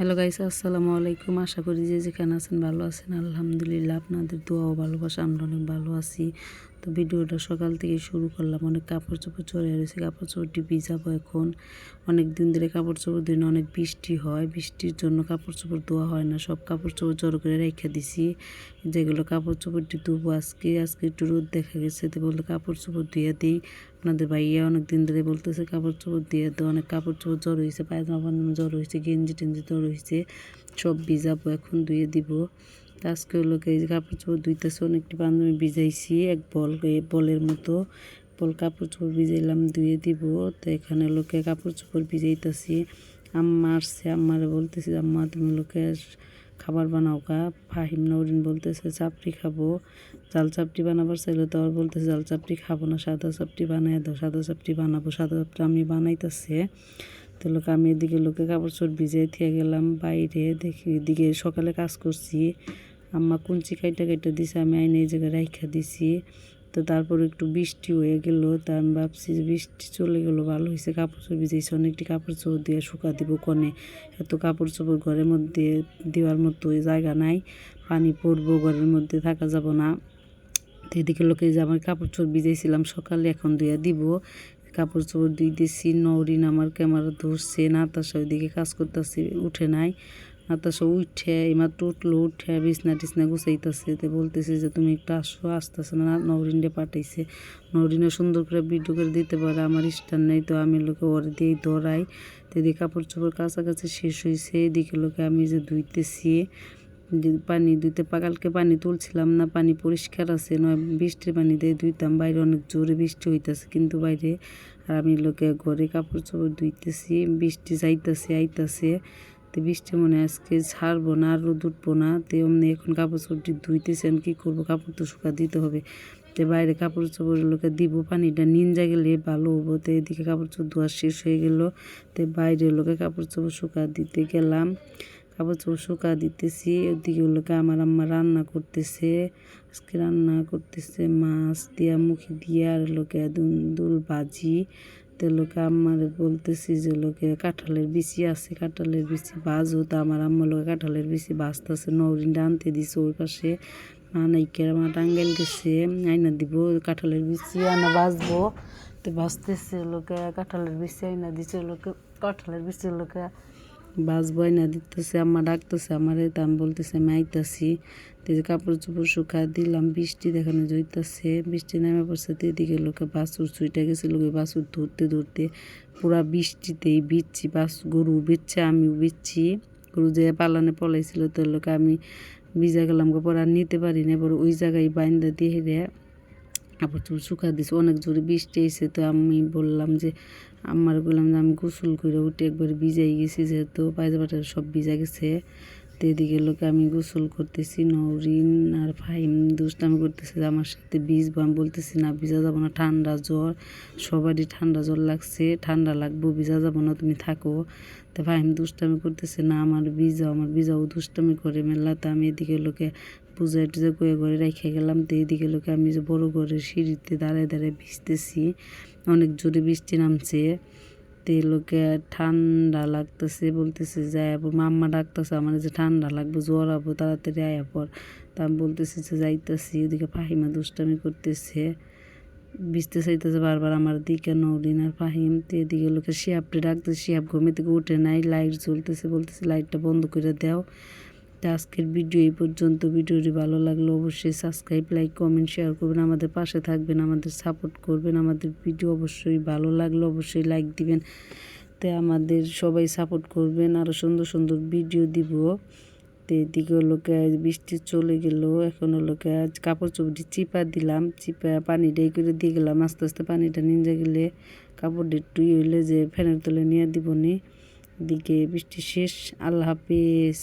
Hello guys, আসসালামু আলাইকুম। আশা করি যে যেখানে আছেন ভালো আছেন। আলহামদুলিল্লাহ, আপনাদের দোয়া ও ভালোবাসা আমরা অনেক ভালো আছি। তো ভিডিওটা সকাল থেকে শুরু করলাম। অনেক কাপড় চোপড় চড়ে রয়েছে কাপড় চোপড়টি ভিজাবো এখন। অনেক দিন ধরে কাপড় চোপড় দিন অনেক বৃষ্টি হয়। বৃষ্টির জন্য কাপড় চোপড় ধোয়া হয় না। সব কাপড় চোপড় জড়ো করে রেখে দিছি। যেগুলো কাপড় চোপড়টি ধুবো আজকে। আজকে একটু রোদ দেখা গেছে। তো বলতে কাপড় চোপড় ধুয়ে দিই। আপনাদের ভাইয়া অনেক দিন ধরে বলতেছে কাপড় চোপড় দিয়ে তো অনেক কাপড় চোপড় জ্বর হয়েছে। পায়জামা পায়জামা জ্বর হয়েছে। গেঞ্জি টেঞ্জি জ্বর হয়েছে। সব ভিজাবো এখন, ধুয়ে দিব। আজকে হলো এই কাপড় চোপড় ধুইতেছে অনেকটি বান্ধবী ভিজাইছি, এক বল বলের মতো। বল কাপড় চোপড় ভিজাইলাম, ধুয়ে দিব। তো এখানে লোকে কাপড় চোপড় ভিজাইতেছি। আম্মা আসছে, আম্মারে বলতেছি, আম্মা, তুমি লোকে খাবার বানাও কা ফাহিম নরিন বলতেছে, চাপড়ি খাব। জাল চাপটি বানাবার চাইলে তো আর বলতেছে, জাল চাপড়ি খাব না, সাদা চাপটি বানাই দাও, সাদা চাপটি বানাবো, সাদা চাপটি আমি বানাইতেছে। তো লোক, আমি এদিকে লোকে কাপড় চোট ভিজে থেকে গেলাম, বাইরে দেখি এদিকে সকালে কাজ করছি। আম্মা কুঞ্চি কাইটা কাইটা দিছে, আমি আইনে এই জায়গায় রাইখা দিছি। তো তারপর একটু বৃষ্টি হয়ে গেল, তা আমি ভাবছি যে বৃষ্টি চলে গেল, ভালো হয়েছে কাপড় চোপড় ভিজেছি অনেকটি কাপড় চোপড় দিয়ে শুকা দিব কনে। এত কাপড় চোপড় ঘরের মধ্যে দেওয়ার মতো জায়গা নাই, পানি পড়ব ঘরের মধ্যে, থাকা যাব না। তো এদিকে লোকে যে আমার কাপড় চোপড় ভিজেছিলাম সকালে এখন ধুয়ে দিব। কাপড় চোপড় দুই দিছি নরিন আমার ক্যামেরা ধরছে, নাতাশা ওইদিকে কাজ করতেছে, উঠে নাই। নাতাশা উঠে এইমাত্র উঠল, উঠে বিছনা টিছনা গুছাইতেছে। তো বলতেছে যে, তুমি একটু আসো, আসতেছে না নরিনটা পাঠাইছে। নরিনে সুন্দর করে ভিডিও করে দিতে পারে, আমার ইষ্টার নেই তো, আমি লোকে ওর দিয়েই ধরাই। তো এদিকে কাপড় চোপড় কাছাকাছি শেষ হয়েছে এদিকে লোকে আমি যে ধুইতেছি পানি ধুইতে কালকে পানি তুলছিলাম না, পানি পরিষ্কার আছে, নয় বৃষ্টির পানি দিয়ে ধুইতাম, বাইরে অনেক জোরে বৃষ্টি হইতেছে, কিন্তু বাইরে আর আমি লোকে ঘরে কাপড় চোপড় ধুইতেছি, বৃষ্টি যাইতেছে, আইতাছে। তো বৃষ্টি মনে আজকে ছাড়বো না, আর রোদ উঠবো না। তো অমনি এখন কাপড় চোপড়টি ধুইতেছেন কী করব? কাপড় তো শুকা দিতে হবে। তো বাইরে কাপড় চোপড় লোকে দিব, পানিটা নিনজা গেলে ভালো হব। তো এদিকে কাপড় চোপড় ধোয়া শেষ হয়ে গেল। তো বাইরে লোকে কাপড় চোপড় শুকা দিতে গেলাম। কাপড় চোপড় শুকা দিতেছি। ওদিকে লোকে আমার আম্মা রান্না করতেছে। আজকে রান্না করতেছে মাছ দিয়া, মুখি দিয়া, আর লোকে দুল ভাজি। তো লোকে আম্মার বলতেছি যে লোকে কাঁঠালের বিচি আছে, কাঁঠালের বিচি বাজো তো আমার আম্মা লোকে কাঁঠালের বিচি বাজতেছে নরিনটা আনতে দিছে ওই পাশে। মা নাইকের মা টাঙ্গাইল গেছে, আইনা দিব, কাঁঠালের বিচি আনা বাজবো তো বাজতেছে লোকে কাঁঠালের বিচি, আইনা দিছে লোকে কাঁঠালের বিচি লোকে বাস বয়না দিতেছে, আম্মা ডাকতেছে, আমারে তা আমি বলতেছে, আমি আইতাছি। তো যে কাপড় চোপড় শুকা দিলাম, বৃষ্টি দেখানো জইতাছে বৃষ্টি নেমে পড়ছে, তো এদিকে লোকে বাসুর ছুইটা গেছে, লোকে বাসুর ধরতে ধরতে পুরা বৃষ্টিতেই বিচ্ছি বাস গরু বিচ্ছে আমিও বিচ্ছি গরু যে পালানে পলাইছিল তো লোকে আমি ভিজা গেলাম পর আর নিতে পারি না এবার ওই জায়গায় বাইন্দা দিয়ে হেরে কাপড় চুল শুকা দিছে, অনেক জোরে বৃষ্টি এসে তো আমি বললাম যে, আমার বললাম যে আমি গোসল করে উঠে একবার ভিজাই গেছি, যেহেতু পায়জামাটা সব ভিজা গেছে। তো এদিকে লোকে আমি গোসল করতেছি নরিন আর ফাইম দুষ্টামি করতেছে, আমার সাথে ভিজবো, আমি বলতেছি, না, ভিজা যাব না, ঠান্ডা জ্বর, সবারই ঠান্ডা জ্বর লাগছে, ঠান্ডা লাগবো, ভিজা যাব না, তুমি থাকো। তো ফাহিম দুষ্টামি করতেছে, না, আমার ভিজাও আমার ভিজাও দুষ্টামি করে মেলা। তো আমি এদিকে লোকে পূজা টুজা করে ঘরে রেখে গেলাম, তো এদিকে লোকে আমি যে বড় ঘরের সিঁড়িতে দাঁড়ায় দাঁড়ায় ভিজতেছি, অনেক জোরে বৃষ্টি নামছে। তে লোকে ঠান্ডা লাগতেছে, বলতেছে যাই মাম্মা ডাকতেছে আমার যে ঠান্ডা লাগবে, জ্বর হব, তাড়াতাড়ি আয়া পর। তা আমি বলতেছি যে, যাইতেছি। ওদিকে ফাহিমা দুষ্টামি করতেছে। বিচতে চাইতেছে বারবার আমার দিকে নৌদিন আর ফাহিম। তো এদিকে লোকে শিয়াবটি ডাকতেছে শিয়াব ঘুমে থেকে উঠে নাই, লাইট জ্বলতেছে, বলতেছে, লাইটটা বন্ধ করে দাও। তো আজকের ভিডিও এই পর্যন্ত। ভিডিওটি ভালো লাগল অবশ্যই সাবস্ক্রাইব লাইক কমেন্ট শেয়ার করবেন। আমাদের পাশে থাকবেন, আমাদের সাপোর্ট করবেন। আমাদের ভিডিও অবশ্যই ভালো লাগল অবশ্যই লাইক দিবেন। তো আমাদের সবাই সাপোর্ট করবেন। আরও সুন্দর সুন্দর ভিডিও দিব। তো এদিকে লোকে আজ বৃষ্টি চলে গেল। এখন লোকে আজ কাপড় চোপড়ি চিপা দিলাম। চিপা পানিটাই করে দিয়ে গেলাম। আস্তে আস্তে পানিটা নিয়ে গেলে কাপড় একটু হইলে যে ফ্যানের তলে নিয়ে দিব নি দিকে বৃষ্টি শেষ। আল্লাহ হাফিজ।